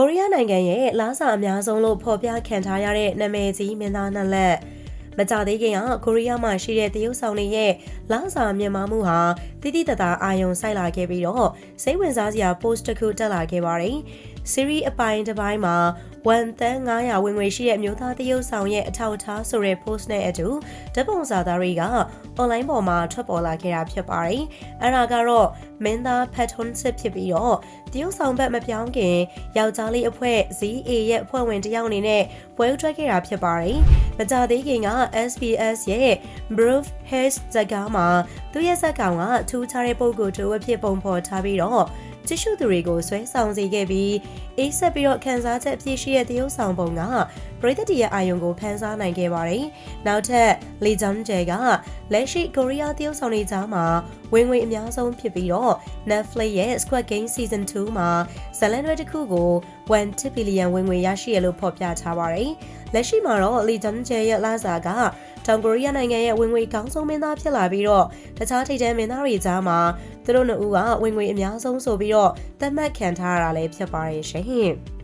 ကိုရီးယားနိုင်ငံရဲ့လားစာအများဆုံးလို့ဖော်ပြခံထားရတဲ့နာမည်ကြီးမင်းသားနှစ်လက်မကြသေးခင်ကကိုရီးယားမှာရှိတဲ့တရုတ်ဆောင်တွေရဲ့လားစာမြန်မာမှုဟာတိတိတသားအာယုံစိုက်လာခဲ့ပြီးတော့စိတ်ဝင်စားစရာ post တစ်ခုတက်လာခဲ့ပါတယ်။ series အပိုင်းတစ်ပိုင်းမှာဝန်တန်း900ဝင်ငွေရှိတဲ့အမျိုးသားတရုတ်ဆောင်ရဲ့အထောက်အထားဆိုတဲ့ post နဲ့အတူဓာတ်ပုံစာသားတွေက online ပေါ်မှာထွက်ပေါ်လာခဲ့တာဖြစ်ပါတယ်။အဲ့ဒါကတော့မင်းသားဖတ်ထွန်းစစ်ဖြစ်ပြီးတော့တရုတ်ဆောင်ဘက်မပြောင်းခင်ယောက်ျားလေးအဖွဲ့ ZA ရဲ့အဖွဲ့ဝင်တစ်ယောက်အနေနဲ့ပွဲဥထွက်ခဲ့တာဖြစ်ပါတယ်။မကြသေးခင်က SBS ရဲ့ Brave Haze ဇာတ်ကားမှာသူရဲ့ဇက်ကောင်ကထူးခြားတဲ့ပုံကိုယ်တစ်ဝက်ဖြစ်ပုံဖော်ထားပြီးတော့ ကြည့်ရှုသူတွေကိုဆွဲဆောင်စေခဲ့ပြီးအေးဆက်ပြီးတော့ခန်းစားချက်အပြည့်ရှိတဲ့တရုတ်ဆောင်ပုံကပရိသတ်တရဲ့အာယုံကိုဖန်ဆားနိုင်ခဲ့ပါတယ်။နောက်ထပ်လီဂျွန်ဂျယ်ကလက်ရှိကိုရီးယားတရုတ်ဆောင်တွေကြားမှာဝင်ငွေအများဆုံးဖြစ်ပြီးတော့ Netflix ရဲ့ Squid Game Season 2မှာဇလန်တွေတစ်ခုကို1 billion ဝင်ငွေရရှိရလို့ဖော်ပြထားပါတယ်။ လက်ရှိမှာတော့လီဂျွန်ဂျယ်ရဲ့လာစာကတောင်ကိုရီးယားနိုင်ငံရဲ့ဝင်ငွေကောင်းဆုံးမင်းသားဖြစ်လာပြီးတော့တခြားထိပ်တန်းမင်းသားတွေကြားမှာသူတို့နှစ်ဦးကဝင်ငွေအများဆုံးဆိုပြီးတော့သတ်မှတ်ခံထားရတာလည်းဖြစ်ပါတယ်ရှင်။